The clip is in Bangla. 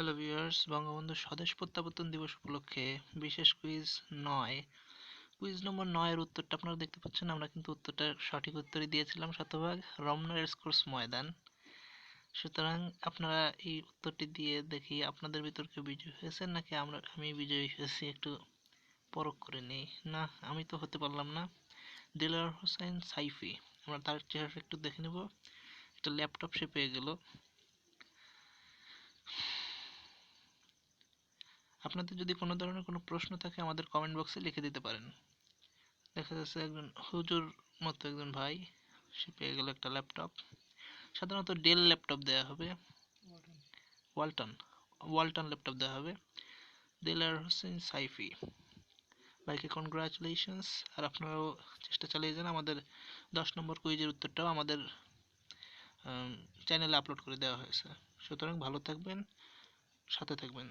হ্যালো ভিউয়ার্স বঙ্গবন্ধু স্বদেশ প্রত্যাবর্তন দিবস উপলক্ষে বিশেষ কুইজ নয়। কুইজ নম্বর নয়ের উত্তরটা আপনারা দেখতে পাচ্ছেন, আমরা কিন্তু উত্তরটা সঠিক উত্তরই দিয়েছিলাম শতভাগ রমনা রেসকোর্স ময়দান। সুতরাং আপনারা এই উত্তরটি দিয়ে দেখি আপনাদের ভিতর কেউ বিজয়ী হয়েছেন নাকি আমরা, আমি বিজয়ী হয়েছি একটু পরখ করে নেই। না, আমি তো হতে পারলাম না। দিলার হোসেন সাইফি, আমরা তার চেহারা একটু দেখে নেব। একটা ল্যাপটপ সে পেয়ে গেল। আপনাদের যদি কোনো ধরনের কোনো প্রশ্ন থাকে, আমাদের কমেন্ট বক্সে লিখে দিতে পারেন। দেখা যাচ্ছে একজন হুজুর মতো একজন ভাই, সে পেয়ে গেল একটা ল্যাপটপ সাধারণত ডেল ল্যাপটপ দেওয়া হবে। ওয়ালটন ওয়ালটন ল্যাপটপ দেওয়া হবে। দেলার হোসেন সাইফি। ভাইকে কনগ্রাচুলেশনস আর আপনারাও চেষ্টা চালিয়ে যান আমাদের দশ নম্বর কুইজের উত্তরটাও আমাদের চ্যানেলে আপলোড করে দেওয়া হয়েছে। সুতরাং ভালো থাকবেন, সাথে থাকবেন।